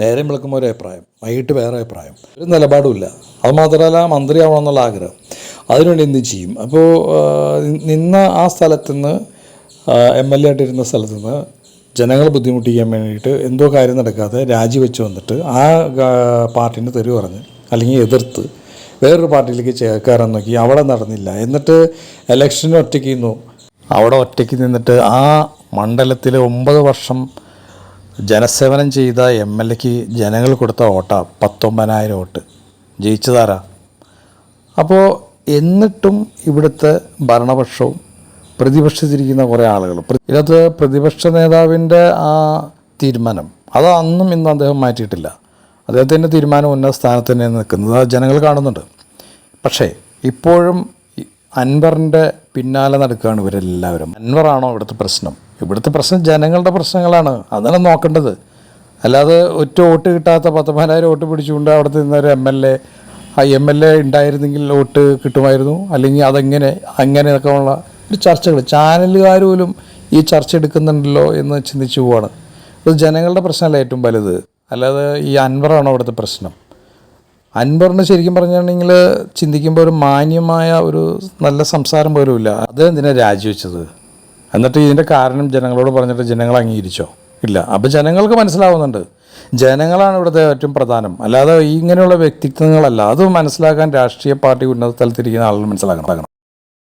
നേരം വിളക്കുമ്പോൾ ഒരു അഭിപ്രായം വൈകിട്ട് വേറെ അഭിപ്രായം. ഒരു നിലപാടുമില്ല. അത് മാത്രമല്ല മന്ത്രിയാവണമെന്നുള്ള ആഗ്രഹം. അതിനുവേണ്ടി എന്ത് ചെയ്യും? അപ്പോൾ നിന്ന ആ സ്ഥലത്തുനിന്ന് എം എൽ എ ആയിട്ടിരുന്ന സ്ഥലത്തു നിന്ന് ജനങ്ങളെ ബുദ്ധിമുട്ടിക്കാൻ വേണ്ടിയിട്ട് എന്തോ കാര്യം നടക്കാതെ രാജിവെച്ച് വന്നിട്ട് ആ പാർട്ടീന്റെ തെരുവ് പറഞ്ഞ് അല്ലെങ്കിൽ എതിർത്ത് വേറൊരു പാർട്ടിയിലേക്ക് ചേർക്കാറെന്ന് നോക്കി അവിടെ നടന്നില്ല. എന്നിട്ട് ഇലക്ഷന് ഒറ്റയ്ക്ക് നിന്നു. അവിടെ ഒറ്റയ്ക്ക് നിന്നിട്ട് ആ മണ്ഡലത്തിൽ ഒമ്പത് വർഷം ജനസേവനം ചെയ്ത എം എൽ എക്ക് ജനങ്ങൾ കൊടുത്ത വോട്ടാ പത്തൊമ്പതിനായിരം വോട്ട്. ജയിച്ചതാരാ? അപ്പോൾ എന്നിട്ടും ഇവിടുത്തെ ഭരണപക്ഷവും പ്രതിപക്ഷത്തിരിക്കുന്ന കുറേ ആളുകൾ ഇതിനകത്ത് പ്രതിപക്ഷ നേതാവിന്റെ ആ തീരുമാനം അത് അന്നും ഇന്നും അദ്ദേഹം മാറ്റിയിട്ടില്ല. അദ്ദേഹത്തിന്റെ തീരുമാനം ഉന്നത സ്ഥാനത്ത് തന്നെ നിൽക്കുന്നത് അത് ജനങ്ങൾ കാണുന്നുണ്ട്. പക്ഷേ ഇപ്പോഴും അൻവറിന്റെ പിന്നാലെ നടക്കുകയാണ് ഇവരെല്ലാവരും. അൻവറാണോ ഇവിടുത്തെ പ്രശ്നം? ഇവിടുത്തെ പ്രശ്നം ജനങ്ങളുടെ പ്രശ്നങ്ങളാണ്. അതാണ് നോക്കേണ്ടത്. അല്ലാതെ ഒറ്റ വോട്ട് കിട്ടാത്ത പത്തൊമ്പതിനായിരം വോട്ട് പിടിച്ചുകൊണ്ട് അവിടെ നിന്നൊരു എം എൽ എ ആ എം എൽ എ ഉണ്ടായിരുന്നെങ്കിൽ വോട്ട് കിട്ടുമായിരുന്നു? അല്ലെങ്കിൽ അതെങ്ങനെ അങ്ങനെയൊക്കെ ഉള്ള ഒരു ചർച്ചകൾ. ചാനലുകാർ പോലും ഈ ചർച്ച എടുക്കുന്നുണ്ടല്ലോ എന്ന് ചിന്തിച്ചു പോവാണ്. ഇത് ജനങ്ങളുടെ പ്രശ്നമല്ല ഏറ്റവും വലുത്. അല്ലാതെ ഈ അൻവറാണോ അവിടുത്തെ പ്രശ്നം? അൻവറിന് ശരിക്കും പറഞ്ഞിട്ടുണ്ടെങ്കിൽ ചിന്തിക്കുമ്പോൾ ഒരു മാന്യമായ ഒരു നല്ല സംസാരം പോലും ഇല്ല. അത് എന്തിനാ രാജിവെച്ചത്? എന്നിട്ട് ഇതിന്റെ കാരണം ജനങ്ങളോട് പറഞ്ഞിട്ട് ജനങ്ങൾ അംഗീകരിച്ചോ? ഇല്ല. അപ്പോൾ ജനങ്ങൾക്ക് മനസ്സിലാവുന്നുണ്ട്. ജനങ്ങളാണ് ഇവിടുത്തെ ഏറ്റവും പ്രധാനം. അല്ലാതെ ഇങ്ങനെയുള്ള വ്യക്തിത്വങ്ങളല്ല. അത് മനസ്സിലാക്കാൻ രാഷ്ട്രീയ പാർട്ടി ഉന്നത തലത്തിരിക്കുന്ന ആളുകൾ മനസ്സിലാക്കണം.